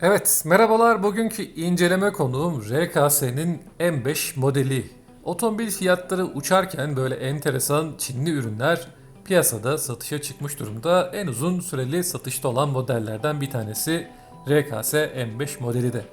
Evet, merhabalar. Bugünkü inceleme konuğum RKS'nin M5 modeli. Otomobil fiyatları uçarken böyle enteresan Çinli ürünler piyasada satışa çıkmış durumda. En uzun süreli satışta olan modellerden bir tanesi RKS M5 modeli de.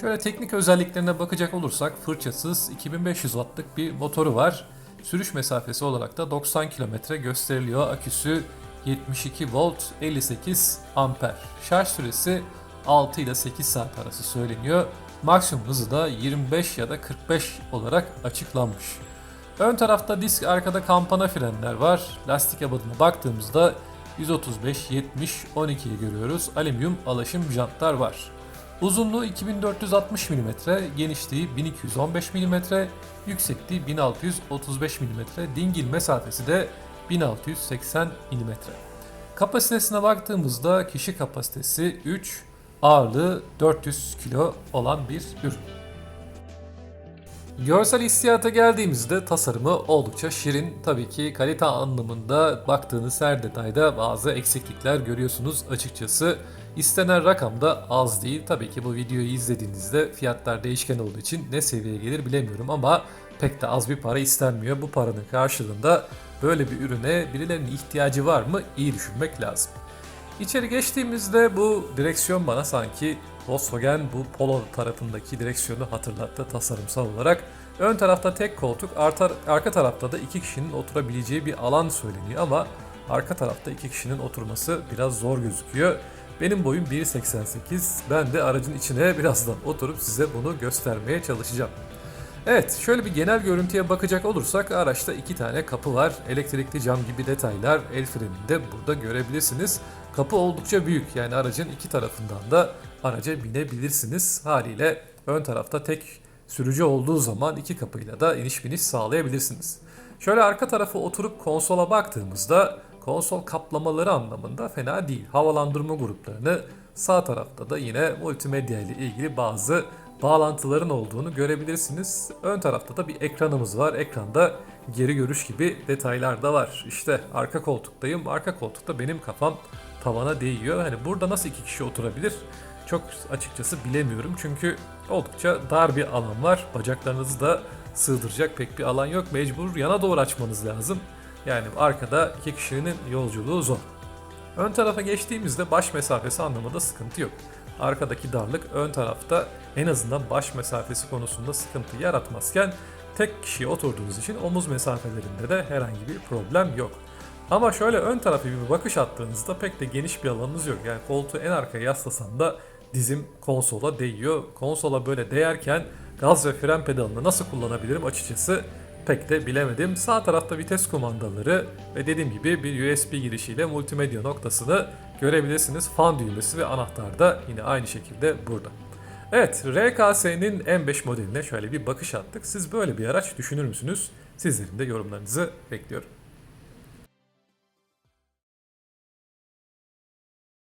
Şöyle teknik özelliklerine bakacak olursak fırçasız 2500 wattlık bir motoru var. Sürüş mesafesi olarak da 90 kilometre gösteriliyor. Aküsü 72 volt 58 amper. Şarj süresi 6 ile 8 saat arası söyleniyor. Maksimum hızı da 25 ya da 45 olarak açıklanmış. Ön tarafta disk arkada kampana frenler var. Lastik abadına baktığımızda 135, 70, 12'yi görüyoruz. Alüminyum alaşım jantlar var. Uzunluğu 2460 mm, genişliği 1215 mm, yüksekliği 1635 mm, dingil mesafesi de 1680 mm. Kapasitesine baktığımızda kişi kapasitesi 3, ağırlığı 400 kilo olan bir ürün. Görsel hissiyata geldiğimizde tasarımı oldukça şirin. Tabii ki kalite anlamında baktığınız her detayda bazı eksiklikler görüyorsunuz açıkçası. İstenen rakam da az değil. Tabii ki bu videoyu izlediğinizde fiyatlar değişken olduğu için ne seviyeye gelir bilemiyorum ama pek de az bir para istenmiyor. Bu paranın karşılığında böyle bir ürüne birilerinin ihtiyacı var mı iyi düşünmek lazım. İçeri geçtiğimizde bu direksiyon bana sanki Volkswagen bu Polo tarafındaki direksiyonu hatırlattı tasarımsal olarak. Ön tarafta tek koltuk, artar, arka tarafta da iki kişinin oturabileceği bir alan söyleniyor ama arka tarafta iki kişinin oturması biraz zor gözüküyor. Benim boyum 1.88. Ben de aracın içine birazdan oturup size bunu göstermeye çalışacağım. Evet, şöyle bir genel görüntüye bakacak olursak araçta iki tane kapı var. Elektrikli cam gibi detaylar el frenini de burada görebilirsiniz. Kapı oldukça büyük yani aracın iki tarafından da araca binebilirsiniz. Haliyle ön tarafta tek sürücü olduğu zaman iki kapıyla da iniş biniş sağlayabilirsiniz. Şöyle arka tarafa oturup konsola baktığımızda konsol kaplamaları anlamında fena değil. Havalandırma gruplarını sağ tarafta da yine multimedya ile ilgili bazı bağlantıların olduğunu görebilirsiniz. Ön tarafta da bir ekranımız var. Ekranda geri görüş gibi detaylar da var. İşte arka koltuktayım. Arka koltukta benim kafam tavana değiyor. Hani burada nasıl iki kişi oturabilir? Çok açıkçası bilemiyorum. Çünkü oldukça dar bir alan var. Bacaklarınızı da sığdıracak pek bir alan yok. Mecbur yana doğru açmanız lazım. Yani arkada iki kişinin yolculuğu zor. Ön tarafa geçtiğimizde baş mesafesi anlamında sıkıntı yok. Arkadaki darlık ön tarafta en azından baş mesafesi konusunda sıkıntı yaratmazken tek kişiye oturduğunuz için omuz mesafelerinde de herhangi bir problem yok. Ama şöyle ön tarafa bir bakış attığınızda pek de geniş bir alanınız yok. Yani koltuğu en arkaya yaslasam da dizim konsola değiyor. Konsola böyle değerken gaz ve fren pedalını nasıl kullanabilirim açıkçası pek de bilemedim. Sağ tarafta vites kumandaları ve dediğim gibi bir USB girişiyle multimedya noktasını görebilirsiniz. Fan düğmesi ve anahtar da yine aynı şekilde burada. Evet, RKS'nin M5 modeline şöyle bir bakış attık. Siz böyle bir araç düşünür müsünüz? Sizlerin de yorumlarınızı bekliyorum.